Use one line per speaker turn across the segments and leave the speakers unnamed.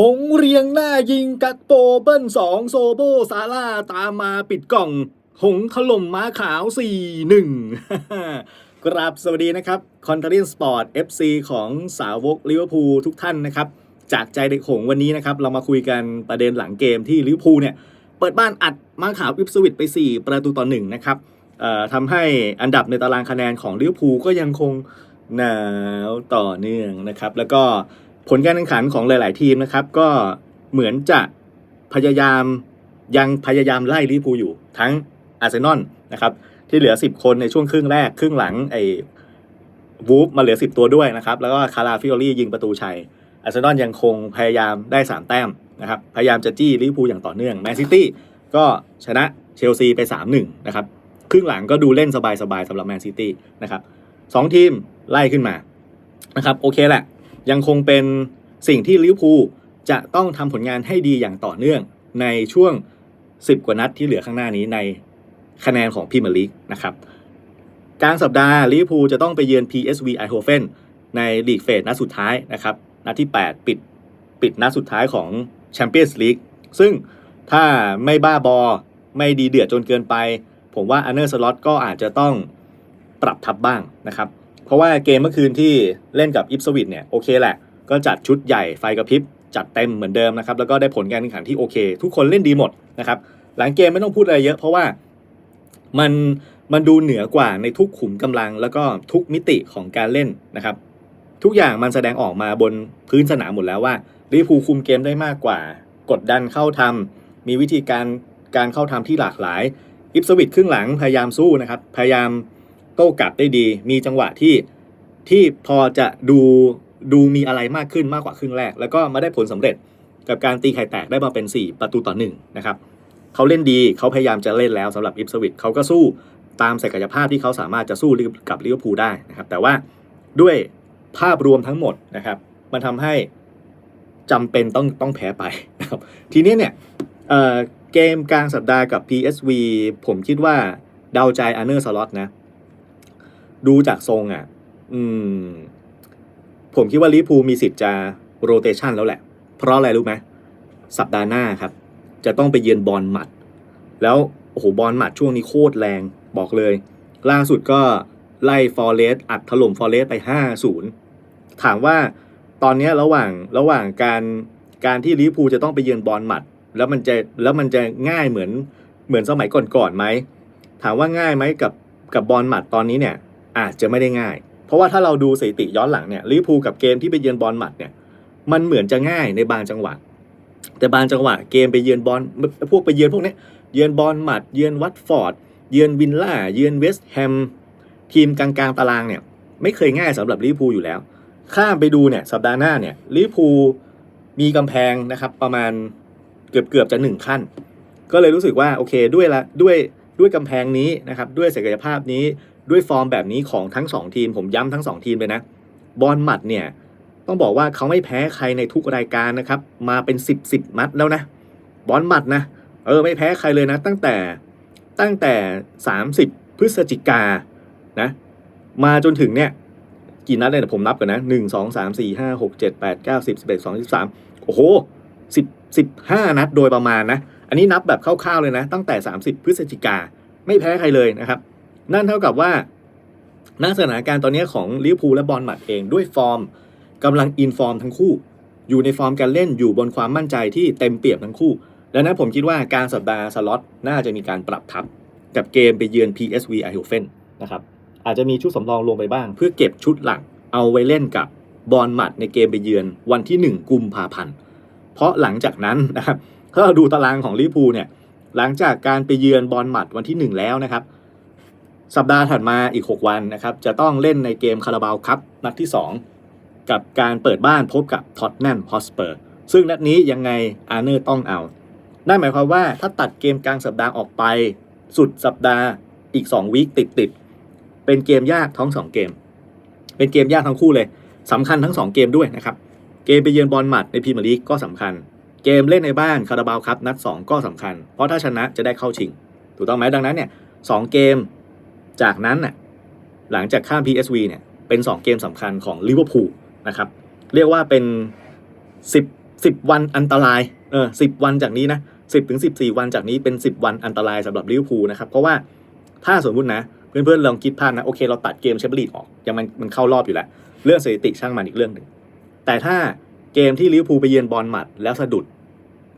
หงเรียงหน้ายิงกักโปเบิ้ลสองโซโบซาร่าตามมาปิดกล่อง หงถล่มม้าขาว 4 1 กราบสวัสดีนะครับ คอนเทนต์สปอร์ต FC ของสาวกลิเวอร์พูลทุกท่านนะครับ จากใจเด็กหงวันนี้นะครับ เรามาคุยกันประเด็นหลังเกมที่ลิเวอร์พูลเนี่ย เปิดบ้านอัดม้าขาวอิปสวิตไป 4 ประตูต่อหนึ่งนะครับทำให้อันดับในตารางคะแนนของลิเวอร์พูลก็ยังคงหนาวต่อเนื่องนะครับ แล้วก็ ผลการแข่งขันของหลาย ๆ ทีมนะครับ ก็เหมือนจะพยายามยังพยายามไล่ลิเวอร์พูลอยู่ทั้งอาร์เซนอลนะครับที่เหลือ 10 คนในช่วงครึ่งแรก ครึ่งหลังไอ้วูฟมาเหลือ 10 ตัวด้วยนะครับ แล้วก็คาราฟิโอรี่ยิงประตูชัยอาร์เซนอลยังคงพยายามได้ 3 แต้มนะครับ พยายามจะจี้ลิเวอร์พูลอย่างต่อเนื่องแมนซิตี้ก็ชนะเชลซีไป 3-1 นะครับ ครึ่งหลังก็ดูเล่นสบายๆสำหรับแมนซิตี้นะครับสองทีมไล่ขึ้นมานะครับโอเคแหละ ยังคงเป็นสิ่งที่ลิเวอร์พูลจะต้องทำผลงานให้ดีอย่างต่อเนื่องในช่วง 10 กว่านัดที่เหลือข้างหน้านี้ในคะแนนของพรีเมียร์ลีกนะครับกลางสัปดาห์ลิเวอร์พูลจะต้องไปเยือน PSV Eindhoven ในลีกเฟสนัดสุดท้ายนะครับนัดที่ 8 ปิดปิดนัดสุดท้ายของแชมเปี้ยนส์ลีกซึ่งถ้าไม่บ้าบอไม่ดีเดือดจนเกินไป ผมว่าอันเนอร์สล็อตก็อาจจะต้องปรับทับบ้างนะครับ เพราะว่าเกมเมื่อคืนที่เล่นกับอิปสวิตเนี่ยโอเคแหละ ก็จัดชุดใหญ่ไฟกระพริบจัดเต็มเหมือนเดิมนะครับแล้วก็ได้ผลการแข่งขันที่โอเค ทุกคนเล่นดีหมดนะครับหลังเกมไม่ต้องพูดอะไรเยอะ เพราะว่ามันมันดูเหนือกว่าในทุกขุมกำลัง แล้วก็ทุกมิติของการเล่นนะครับ ทุกอย่างมันแสดงออกมาบนพื้นสนามหมดแล้วว่าลิเวอร์พูลคุมเกมได้มากกว่า กดดันเข้าทำมีวิธีการการเข้าทำที่หลากหลายอิปสวิตครึ่งหลังพยายามสู้นะครับพยายาม โต้กลับได้ดี มีจังหวะที่ที่พอจะดูดูมีอะไรมากขึ้นมากกว่าครึ่งแรก แล้วก็มาได้ผลสำเร็จกับการตีไข่แตกได้มาเป็น 4 ประตูต่อหนึ่งนะครับเขาเล่นดีเขาพยายามจะเล่นแล้วสำหรับอิปสวิตเขาก็สู้ตามศักยภาพที่เขาสามารถจะสู้กับลิเวอร์พูลได้นะครับ แต่ว่าด้วยภาพรวมทั้งหมดนะครับ มันทำให้จำเป็นต้องต้องแพ้ไปนะครับ ทีนี้เนี่ยเเกมกลางสัปดาห์กับ PSV ผมคิดว่าเดาใจอันเนอร์สล็อตนะ ดูจากทรงอะ อืม ผมคิดว่าลิพูมีสิทธิ์จะโรเตชันแล้วแหละ เพราะอะไรรู้ไหมสัปดาห์หน้าครับ จะต้องไปเยือนบอลหมัด แล้วโอ้โหบอลหมัดช่วงนี้โคตรแรงบอกเลย ล่าสุดก็ไล่ฟอร์เรสอัดถล่มฟอร์เรสไป 5-0 ถามว่าตอนนี้ระหว่างระหว่างการการที่ลิพูจะต้องไปเยือนบอลหมัด แล้วมันจะแล้วมันจะง่ายเหมือนเหมือนสมัยก่อนๆไหมถามว่าง่ายไหมกับกับบอลหมัดตอนนี้เนี่ย อาจจะไม่ได้ง่าย เพราะว่าถ้าเราดูสถิติย้อนหลังเนี่ยลิเวอร์พูลกับเกมที่ไปเยือนบอลหมัดเนี่ยมันเหมือนจะง่ายในบางจังหวะแต่บางจังหวะเกมไปเยือนบอลพวกไปเยือนพวกเนี้ยเยือนบอลหมัด เยือนวัตฟอร์ด เยือนวินล่า เยือนเวสต์แฮมทีมกลางๆตารางเนี่ยไม่เคยง่ายสำหรับลิเวอร์พูลอยู่แล้ว ข้ามไปดูเนี่ยสัปดาห์หน้าเนี่ยลิเวอร์พูลมีกำแพงนะครับประมาณเกือบเกือบจะหนึ่งขั้น ก็เลยรู้สึกว่าโอเคด้วยละด้วยด้วยกำแพงนี้นะครับด้วยศักยภาพนี้ ด้วยฟอร์มแบบนี้ของทั้งสองทีม ผมย้ำทั้งสองทีมเลยนะ บอลหมัดเนี่ย ต้องบอกว่าเขาไม่แพ้ใครในทุกรายการนะครับ มาเป็นสิบสิบมัดแล้วนะ บอลหมัดนะ เออ ไม่แพ้ใครเลยนะ ตั้งแต่ตั้งแต่ 30 พฤศจิกานะ มาจนถึงเนี่ย กี่นัดเลยเดี๋ยวผมนับก่อนนะหนึ่งสองสามสี่ห้าหกเจ็ดแปดเก้าสิบสิบเอ็ดสองสิบสามโอ้โหสิบสิบห้านัดโดยประมาณนะ อันนี้นับแบบคร่าวๆเลยนะ ตั้งแต่ 30 พฤศจิกาไม่แพ้ใครเลยนะครับ นั่นเท่ากับว่าณสถานการณ์ตอนนี้ของลิเวอร์พูลและบอลหมัดเองด้วยฟอร์มกำลังอินฟอร์มทั้งคู่ อยู่ในฟอร์มการเล่นอยู่บนความมั่นใจที่เต็มเปี่ยมทั้งคู่ดังนั้นผมคิดว่าการสัปดาห์สล็อตน่าจะมีการปรับทับกับเกมไปเยือน PSV e i h o f e n นะครับอาจจะมีชุดสำรองลงไปบ้าง เพื่อเก็บชุดหลักเอาไว้เล่นกับบอลหมัดในเกมไปเยือนวันที่ 1 กุมภาพันธ์เพราะหลังจากนั้นนะครับถ้าเราดูตารางของลิเวอร์พูลเนี่ยหลังจากการไปเยือนบอลหมัดวันที่ 1 แล้วนะครับ สัปดาห์ถัดมาอีก 6 วันนะครับจะต้องเล่นในเกมคาราบาวคัพนัดที่ 2 กับการเปิดบ้านพบกับท็อตแนมฮอสเปอร์ซึ่งนัดนี้ยังไงอาร์เนอร์ต้องเอา นั่นหมายความว่าถ้าตัดเกมกลางสัปดาห์ออกไปสุดสัปดาห์อีก 2 วีคติดติดเป็นเกมยากทั้งสองเกม เป็นเกมยากทั้งคู่เลยสำคัญทั้ง 2 เกมด้วยนะครับ เกมไปเยือนบอลหมัดในพรีเมียร์ลีกก็สำคัญ เกมเล่นในบ้านคาราบาวครับนัด 2 ก็สำคัญ เพราะถ้าชนะจะได้เข้าชิง ถูกต้องไหมดังนั้นเนี่ยสองเกม จากนั้นน่ะหลังจากข้าม PSV เนี่ยเป็น 2 เกมสำคัญของลิเวอร์พูลนะครับ เรียกว่าเป็น 10สิบวันอันตรายเออสิบวันจากนี้นะสิบถึงสิบสี่วันจากนี้เป็นสิบวันอันตรายสำหรับลิเวอร์พูลนะครับ เพราะว่าถ้าสมมตินะเพื่อนๆลองคิดภาพนะโอเคเราตัดเกมแชมเปี้ยนลีกออกยังมันมันเข้ารอบอยู่แล้ว เรื่องสถิติช่างมันอีกเรื่องหนึ่งแต่ถ้าเกมที่ลิเวอร์พูลไปเยือนบอลหมัดแล้วสะดุด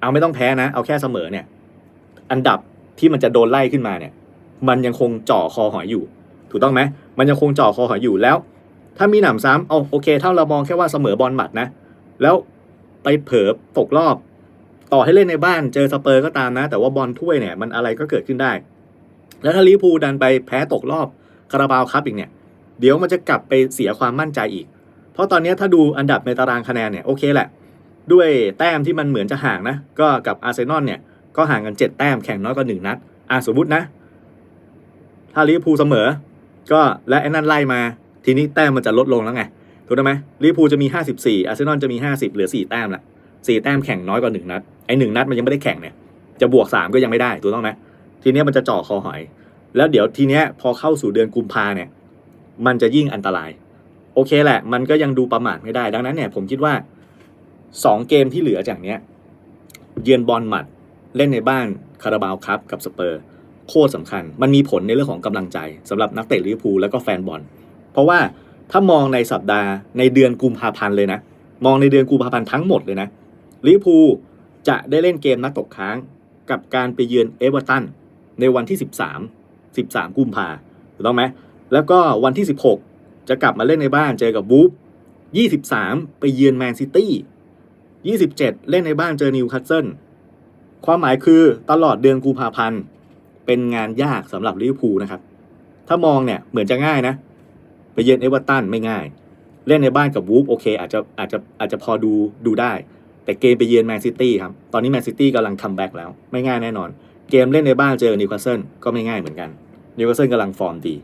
เอาไม่ต้องแพ้นะ เอาแค่เสมอเนี่ย อันดับที่มันจะโดนไล่ขึ้นมาเนี่ย มันยังคงเจ่อคอหอยอยู่ ถูกต้องไหมมันยังคงเจ่อคอหอยอยู่แล้ว ถ้ามีหนำซ้ำเอาโอเค ถ้าเรามองแค่ว่าเสมอบอลหมัดนะ แล้วไปเผลอตกรอบ ต่อให้เล่นในบ้านเจอสเปอร์ก็ตามนะ แต่ว่าบอลถ้วยเนี่ยมันอะไรก็เกิดขึ้นได้ แล้วถ้าลิเวอร์พูลดันไปแพ้ตกรอบคาราบาวครับอีกเนี่ย เดี๋ยวมันจะกลับไปเสียความมั่นใจอีก เพราะตอนนี้ถ้าดูอันดับในตารางคะแนนเนี่ยโอเคแหละ ด้วยแต้มที่มันเหมือนจะห่างนะ ก็กับอาร์เซนอลเนี่ยก็ห่างกัน 7 แต้มแข่งน้อยกว่า1นัดอะสมมตินะ ถ้าลิเวอร์พูลเสมอ ก็และไอ้นั่นไล่มา ทีนี้แต้มมันจะลดลงแล้วไงถูกต้องไหมลิเวอร์พูลจะมี 54อาร์เซนอลจะมี 50 เหลือ 4 แต้มละ4แต้มแข่งน้อยกว่า 1 นัด ไอ้หนึ่งนัดมันยังไม่ได้แข่งเนี่ยจะบวก 3 ก็ยังไม่ได้ถูกต้องไหมทีนี้มันจะจ่อคอหอย แล้วเดี๋ยวทีเนี้ยพอเข้าสู่เดือนกุมภาเนี่ย มันจะยิ่งอันตราย โอเคแหละ มันก็ยังดูประมาทไม่ได้ ดังนั้นเนี่ยผมคิดว่า 2 เกมที่เหลือจากเนี้ยเยือนบอลหมัดเล่นในบ้านคาราบาวครับกับสเปอร์ โคตรสำคัญ มันมีผลในเรื่องของกำลังใจสำหรับนักเตะลิเวอร์พูลแล้วก็แฟนบอล เพราะว่าถ้ามองในสัปดาห์ในเดือนกุมภาพันธ์เลยนะ มองในเดือนกุมภาพันธ์ทั้งหมดเลยนะลิเวอร์พูลจะได้เล่นเกมนักตกค้างกับการไปเยือนเอเวอร์ตันในวันที่ 13 13 กุมภาถูกต้องไหม แล้วก็วันที่ 16 จะกลับมาเล่นในบ้านเจอกับบูฟ23 ไปเยือนแมนซิตี้ 27 เล่นในบ้านเจอนิวคาสเซิล ความหมายคือตลอดเดือนกุมภาพันธ์ เป็นงานยากสำหรับลิเวอร์พูลนะครับ ถ้ามองเนี่ยเหมือนจะง่ายนะ ไปเยือนเอเวอร์ตันไม่ง่าย เล่นในบ้านกับวูฟโอเค อาจจะอาจจะอาจจะพอดูดูได้ แต่เกมไปเยือนแมนซิตี้ครับ ตอนนี้แมนซิตี้กำลังคัมแบ็กแล้ว ไม่ง่ายแน่นอน เกมเล่นในบ้านเจอนิวคาสเซิลก็ไม่ง่ายเหมือนกัน นิวคาสเซิลกำลังฟอร์มดี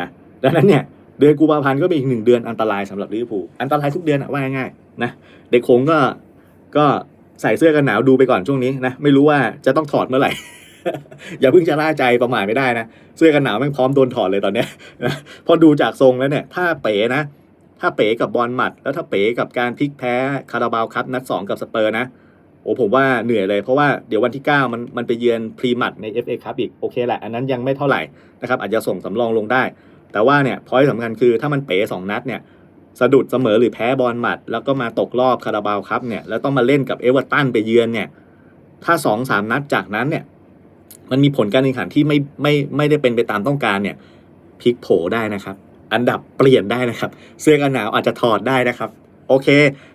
นะ ดังนั้นเนี่ยเดือนกุมภาพันธ์ก็เป็นอีกหนึ่งเดือนอันตรายสำหรับลิเวอร์พูล อันตรายทุกเดือนอะว่าง่ายๆนะ เด็กคงก็ก็ใส่เสื้อกันหนาวดูไปก่อนช่วงนี้นะ ไม่รู้ว่าจะต้องถอดเมื่อไหร่ อย่าเพิ่งจะล่าใจประมาทไม่ได้นะ เสื้อกันหนาวแม่งพร้อมโดนถอดเลยตอนเนี้ยพอดูจากทรงแล้วเนี่ย ถ้าเป๋นะ ถ้าเป๋กับบอลหมัด แล้วถ้าเป๋กับการพลิกแพ้คาราบาวครับนัด2กับสเปอร์นะโอ้ผมว่าเหนื่อยเลยเพราะว่าเดี๋ยววันที่ 9 มันมันไปเยือนพรีมัดใน FA ครับอีกโอเคแหละ อันนั้นยังไม่เท่าไหร่นะครับอาจจะส่งสำรองลงได้ แต่ว่าเนี่ยพอยสำคัญคือถ้ามันเป๋สองนัดเนี่ยสะดุดเสมอหรือแพ้บอลหมัด แล้วก็มาตกรอบคาราบาวครับเนี่ยแล้วต้องมาเล่นกับเอเวอร์ตันไปเยือนเนี่ยถ้าสองสามนัดจากนั้นเนี่ย มันมีผลการแข่งขันที่ไม่ไม่ไม่ได้เป็นไปตามต้องการเนี่ยพลิกโผได้นะครับ อันดับเปลี่ยนได้นะครับ เสื้อกันหนาวอาจจะถอดได้นะครับ โอเค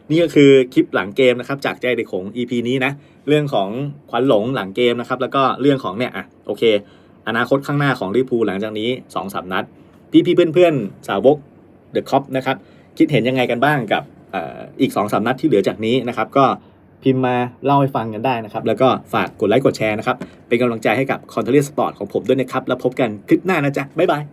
นี่ก็คือคลิปหลังเกมนะครับ จากใจเด็กของ EP นี้นะเรื่องของควันหลงหลังเกมนะครับ แล้วก็เรื่องของเนี่ยอะโอเค อนาคตข้างหน้าของลิพูหลังจากนี้2อสนัด พี่พี่เพื่อนเพื่อนๆสาวกเดอะคอปนะครับคิดเห็นยังไงกันบ้างกับอ่ออีก2อสนัดที่เหลือจากนี้นะครับ ก็ พิมพ์มาเล่าให้ฟังกันได้นะครับ แล้วก็ฝากกดไลค์กดแชร์นะครับ เป็นกำลังใจให้กับคอนเทนต์สปอร์ตของผมด้วยนะครับ แล้วพบกันคลิปหน้านะจ๊ะ บ๊ายบาย